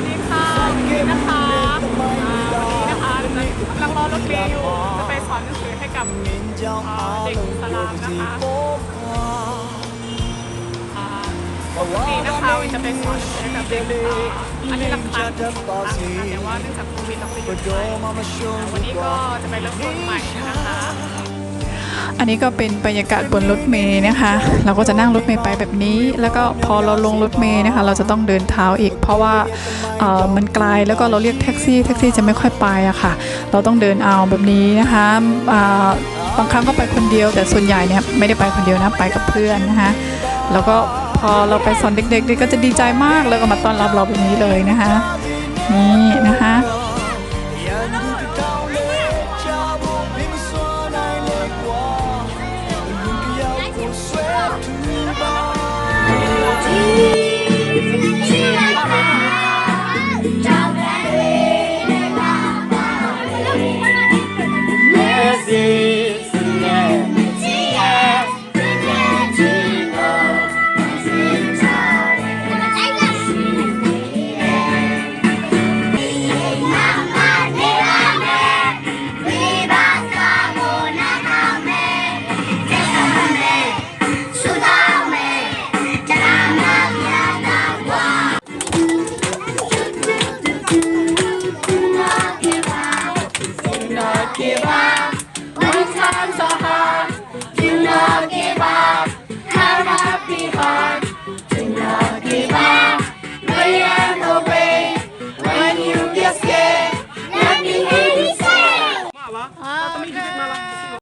วัสดีค่ะวันนี้นะคะอ่าวันนี้นะคะกำลังรอรถเมล์อยู่จะไปสอนหนังสือให้กับเด็กสลามนะคะอ่าปกตินะคะวินจะไปสอนหนังสือให้กับเด็กอันนี้ละครั้งครั้งนะคะแต่ว่าเนื่องจากโควิดเราไปหยุดไปวันนี้ก็จะไปเริ่มต้นใหม่นะคะ อันนี้ก็เป็นบรรยากาศบนรถเมล์นะคะ เราก็จะนั่งรถเมล์ไปแบบนี้ แล้วก็พอเราลงรถเมล์นะคะ เราจะต้องเดินเท้าอีก เพราะว่าเออมันไกลแล้วก็เราเรียกแท็กซี่แท็กซี่จะไม่ค่อยไปอะค่ะ เราต้องเดินเอาแบบนี้นะคะาบางครั้งก็ไปคนเดียว แต่ส่วนใหญ่เนี่ยไม่ได้ไปคนเดียวนะไปกับเพื่อนนะคะแล้วก็พอเราไปสอนเด็กๆเด็กก็จะดีใจมากแล้วก็มาต้อนรับเราแบบนี้เลยนะคะนี่นะคะ Give up.